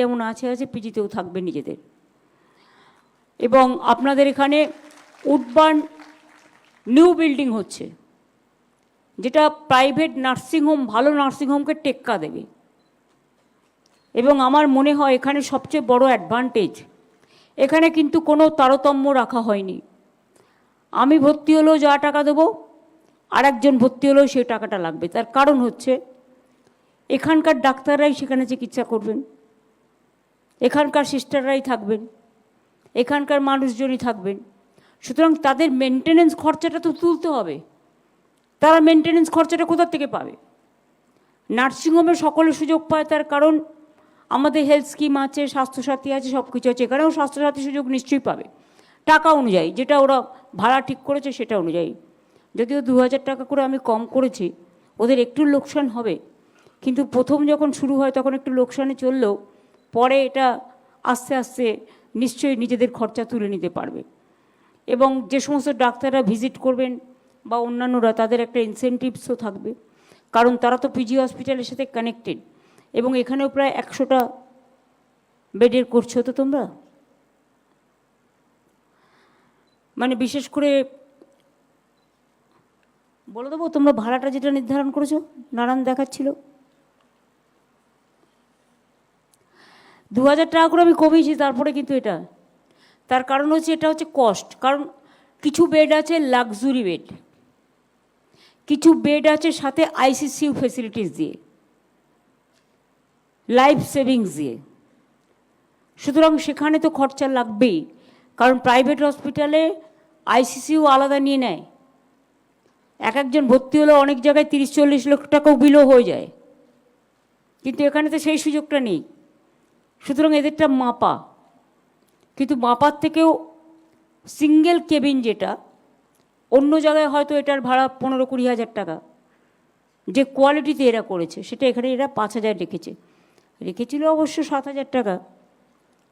যেমন আছে আছে, পিজিতেও থাকবে নিজেদের। এবং আপনাদের এখানে উডবার্ন নিউ বিল্ডিং হচ্ছে, যেটা প্রাইভেট নার্সিংহোম ভালো নার্সিংহোমকে টেক্কা দেবে। এবং আমার মনে হয় এখানে সবচেয়ে বড় অ্যাডভান্টেজ, এখানে কিন্তু কোনো তারতম্য রাখা হয়নি। আমি ভর্তি হলেও যা টাকা দেবো আর একজন ভর্তি হলেও সেই টাকাটা লাগবে। তার কারণ হচ্ছে, এখানকার ডাক্তাররাই সেখানে চিকিৎসা করবেন। এখানকার সিস্টাররাই থাকবেন, এখানকার মানুষজনই থাকবেন। সুতরাং তাদের মেনটেনেন্স খরচাটা তো তুলতে হবে। তারা মেনটেনেন্স খরচাটা কোথার থেকে পাবে? নার্সিংহোমে সকলে সুযোগ পায় তার কারণ আমাদের হেলথ স্কিম আছে, স্বাস্থ্যসাথী আছে সব কিছু আছে। এখানেও স্বাস্থ্যসাথী সুযোগ নিশ্চয়ই পাবে। টাকা অনুযায়ী যেটা ওরা ভাড়া ঠিক করেছে সেটা অনুযায়ী। যদিও দু হাজার টাকা করে আমি কম করেছি, ওদের একটু লোকসান হবে। কিন্তু প্রথম যখন শুরু হয় তখন একটু লোকসানে চললেও পরে এটা আস্তে আস্তে নিশ্চয়ই নিজেদের খরচা তুলে নিতে পারবে। এবং যে সমস্ত ডাক্তাররা ভিজিট করবেন বা অন্যান্যরা, তাদের একটা ইনসেন্টিভসও থাকবে। কারণ তারা তো পিজি হসপিটালের সাথে কানেক্টেড এবং এখানেও প্রায় একশোটা বেডের করছ তো তোমরা? মানে বিশেষ করে বলে দেবো, তোমরা ভাড়াটা যেটা নির্ধারণ করেছ, নারায়ণ দেখাচ্ছিল। দু হাজার টাকা করে আমি কমিয়েছি, তারপরে কিন্তু এটা। তার কারণ হচ্ছে, এটা হচ্ছে কস্ট কারণ কিছু বেড আছে লাক্সুরি বেড কিছু বেড আছে সাথে আইসিসিউ ফেসিলিটিস দিয়ে। লাইফ সেভিংস দিয়ে। সুতরাং সেখানে তো খরচা লাগবেই। কারণ প্রাইভেট হসপিটালে আইসিসিউ আলাদা নিয়ে নেয়। এক একজন ভর্তি হলে অনেক জায়গায় তিরিশ চল্লিশ লক্ষ টাকাও বিলও হয়ে যায়। কিন্তু এখানে তো সেই সুযোগটা নেই। সুতরাং এদেরটা মাপা। কিন্তু মাপার থেকেও সিঙ্গেল কেবিন যেটা, অন্য জায়গায় হয়তো এটার ভাড়া পনেরো কুড়ি হাজার টাকা। যে কোয়ালিটিতে এরা করেছে, সেটা এখানে এরা পাঁচ হাজার রেখেছে। রেখেছিল অবশ্য সাত হাজার টাকা।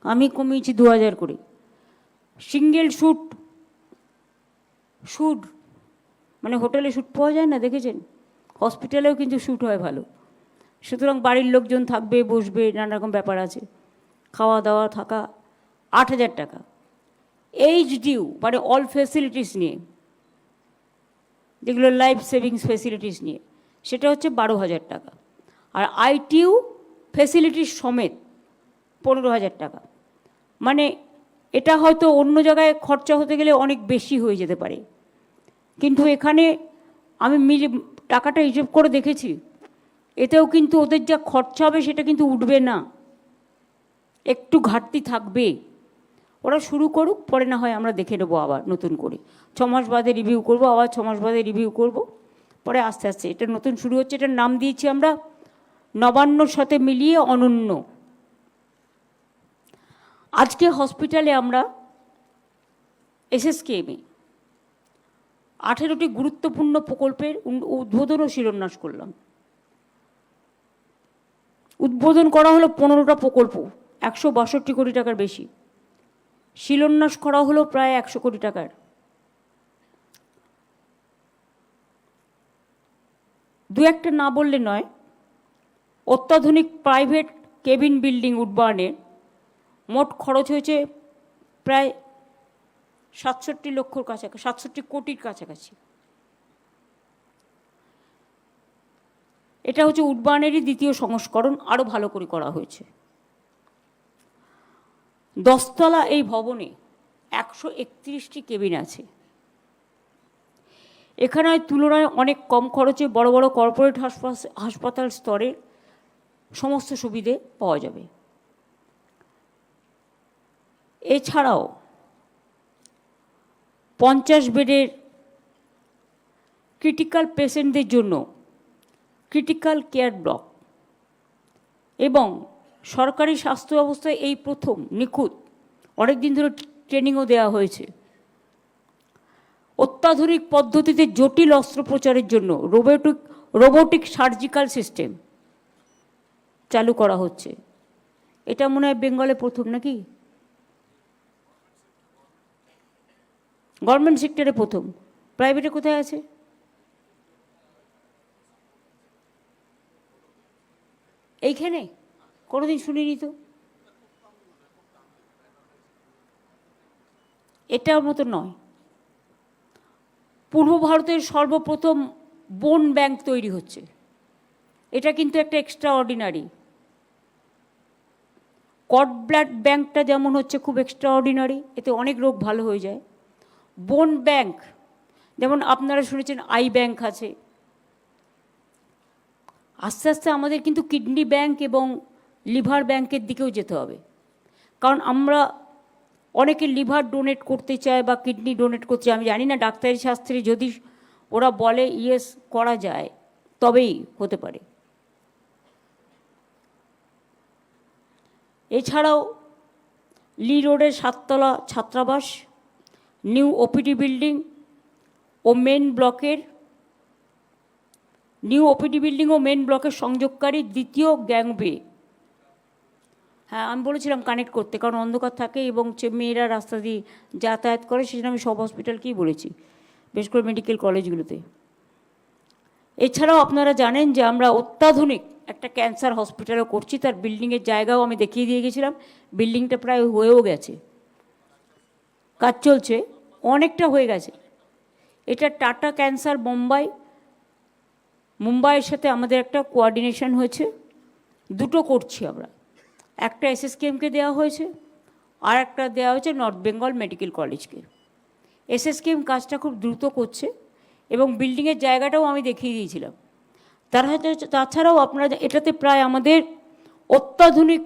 আমি কমিয়েছি দু হাজার করে। সিঙ্গেল শ্যুট শ্যুট মানে হোটেলে শ্যুট পাওয়া যায় না, দেখেছেন? হসপিটালেও কিন্তু শ্যুট হয় ভালো। সুতরাং বাড়ির লোকজন থাকবে, বসবে নানা রকম ব্যাপার আছে। খাওয়া দাওয়া থাকা আট হাজার টাকা। H D U all facilities নিয়ে, যেগুলো লাইফ সেভিংস ফেসিলিটিস নিয়ে, সেটা হচ্ছে বারো হাজার টাকা। আর আইটিউ ফেসিলিটিস সমেত পনেরো হাজার টাকা। মানে এটা হয়তো অন্য জায়গায় খরচা হতে গেলে অনেক বেশি হয়ে যেতে পারে। কিন্তু এখানে আমি মিলে টাকাটা হিসেব করে দেখেছি, এতেও কিন্তু ওদের যা খরচা হবে সেটা কিন্তু উঠবে না। একটু ঘাটতি থাকবে। ওরা শুরু করুক, পরে না হয় আমরা দেখে নেব আবার নতুন করে। ছ মাস বাদে রিভিউ করব, আবার ছ মাস বাদে রিভিউ করব। পরে আস্তে আস্তে, এটা নতুন শুরু হচ্ছে, এটার নাম দিয়েছি আমরা নবান্নর সাথে মিলিয়ে অনন্য। আজকে হসপিটালে আমরা এসএসকেএমে আঠেরোটি গুরুত্বপূর্ণ প্রকল্পের উদ্বোধন ও শিলান্যাস করলাম। উদ্বোধন করা হলো পনেরোটা প্রকল্প। একশো বাষট্টি কোটি টাকার বেশি। শিলান্যাস করা হলো প্রায় একশো কোটি টাকার। দু একটা না বললে নয়, অত্যাধুনিক প্রাইভেট কেবিন বিল্ডিং উডবার্নের মোট খরচ হয়েছে প্রায় সাতষট্টি লক্ষর কাছাকাছি, সাতষট্টি কোটির কাছাকাছি। এটা হচ্ছে উডবার্নেরই দ্বিতীয় সংস্করণ আরও ভালো করে করা হয়েছে। দশতলা এই ভবনে একশো একত্রিশটি কেবিন আছে। এখানে তুলনায় অনেক কম খরচে বড় বড় কর্পোরেট হাসপাতাল স্তরে সমস্ত সুবিধে পাওয়া যাবে। এছাড়াও পঞ্চাশ বেডের ক্রিটিক্যাল পেশেন্টদের জন্য ক্রিটিক্যাল কেয়ার ব্লক এবং সরকারি স্বাস্থ্য ব্যবস্থায় এই প্রথম নিখুঁত। অনেক দিন ধরে ট্রেনিংও দেওয়া হয়েছে। অত্যাধুনিক পদ্ধতিতে জটিল অস্ত্রোপচারের জন্য রোবোটিক রোবোটিক সার্জিক্যাল সিস্টেম চালু করা হচ্ছে। এটা মনে হয় বেঙ্গলে প্রথম নাকি? গভর্নমেন্ট সেক্টরে প্রথম। প্রাইভেটে কোথায় আছে? এইখানে? কোনো দিন শুনিনি তো? এটার মতো নয়। পূর্ব ভারতের সর্বপ্রথম বোন ব্যাংক তৈরি হচ্ছে। এটা কিন্তু একটা এক্সট্রা অর্ডিনারি কট ব্লাড ব্যাংকটা যেমন হচ্ছে খুব এক্সট্রা অর্ডিনারি এতে অনেক রোগ ভালো হয়ে যায়। বোন ব্যাংক, যেমন আপনারা শুনেছেন আই ব্যাংক আছে। আস্তে আস্তে আমাদের কিন্তু কিডনি ব্যাংক এবং লিভার ব্যাংকের দিকেও যেতে হবে। কারণ আমরা অনেকে লিভার ডোনেট করতে চায় বা কিডনি ডোনেট করতে চায়, আমি জানি না, ডাক্তারি শাস্ত্রে যদি ওরা বলে ইয়েস করা যায়, তবেই হতে পারে। এছাড়াও লি রোডের সাততলা ছাত্রাবাস, নিউ ওপিডি বিল্ডিং ও মেন ব্লকের, নিউ ওপিডি বিল্ডিং ও মেন ব্লকের সংযোগকারী দ্বিতীয় গ্যাংওয়ে। হ্যাঁ আমি বলেছিলাম কানেক্ট করতে, কারণ অন্ধকার থাকে এবং মেয়েরা রাস্তা দিয়ে যাতায়াত করে, সেজন্য আমি সব হসপিটালকেই বলেছি বেশ করে মেডিকেল কলেজগুলোতে এছাড়াও আপনারা জানেন যে আমরা অত্যাধুনিক একটা ক্যান্সার হসপিটালও করছি, তার বিল্ডিংয়ের জায়গাও আমি দেখিয়ে দিয়ে গেছিলাম বিল্ডিংটা প্রায় হয়েও গেছে। কাজ চলছে, অনেকটা হয়ে গেছে। এটা টাটা ক্যান্সার মুম্বাই, মুম্বাইয়ের সাথে আমাদের একটা কোয়ার্ডিনেশন হয়েছে, দুটো করছি আমরা। একটা এসএসকেএমকে দেওয়া হয়েছে আর একটা দেওয়া হয়েছে নর্থ বেঙ্গল মেডিকেল কলেজকে এসএসকেএম কাজটা খুব দ্রুত করছে এবং বিল্ডিংয়ের জায়গাটাও আমি দেখিয়ে দিয়েছিলাম। তার তাছাড়াও আপনারা এটাতে প্রায় আমাদের অত্যাধুনিক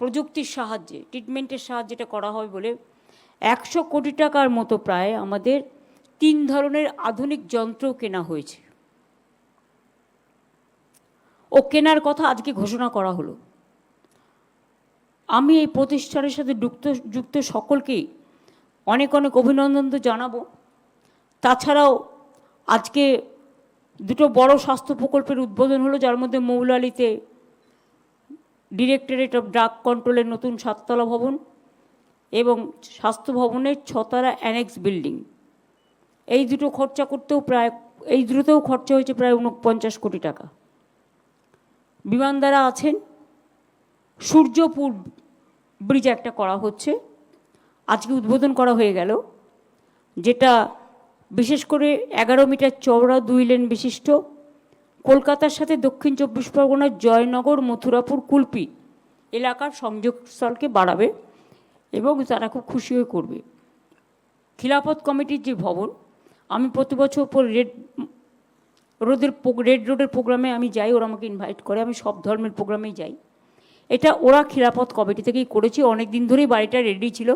প্রযুক্তির সাহায্যে ট্রিটমেন্টের সাহায্যে এটা করা হয় বলে একশো কোটি টাকার মতো প্রায় আমাদের তিন ধরনের আধুনিক যন্ত্র কেনা হয়েছে। ও কেনার কথা আজকে ঘোষণা করা হলো। আমি এই প্রতিষ্ঠানের সাথে যুক্ত যুক্ত সকলকেই অনেক অনেক অভিনন্দন তো জানাব। তাছাড়াও আজকে দুটো বড় স্বাস্থ্য প্রকল্পের উদ্বোধন হলো, যার মধ্যে মৌলালিতে ডিরেক্টরেট অফ ড্রাগ কন্ট্রোলের নতুন সাততলা ভবন এবং স্বাস্থ্য ভবনের ছতলা অ্যানেক্স বিল্ডিং এই দুটো খরচা করতেও প্রায়, এই দুটোতেও খরচা হয়েছে প্রায় উনপঞ্চাশ কোটি টাকা। বিমানদারা আছেন সূর্যপুর ব্রিজ একটা করা হচ্ছে। আজকে উদ্বোধন করা হয়ে গেল, যেটা বিশেষ করে এগারো মিটার চওড়া দুই লেন বিশিষ্ট। কলকাতার সাথে দক্ষিণ চব্বিশ পরগনার জয়নগর, মথুরাপুর, কুলপি এলাকার সংযোগস্থলকে বাড়াবে এবং তারা খুব খুশি হয়ে করবে। খিলাফত কমিটির যে ভবন, আমি প্রতি বছর রেড রোদের রেড রোডের প্রোগ্রামে আমি যাই, ওরা আমাকে ইনভাইট করে, আমি সব ধর্মের প্রোগ্রামেই যাই। এটা ওরা খিলাপথ কমিটি থেকেই করেছি। অনেক দিন ধরেই বাড়িটা রেডি ছিল।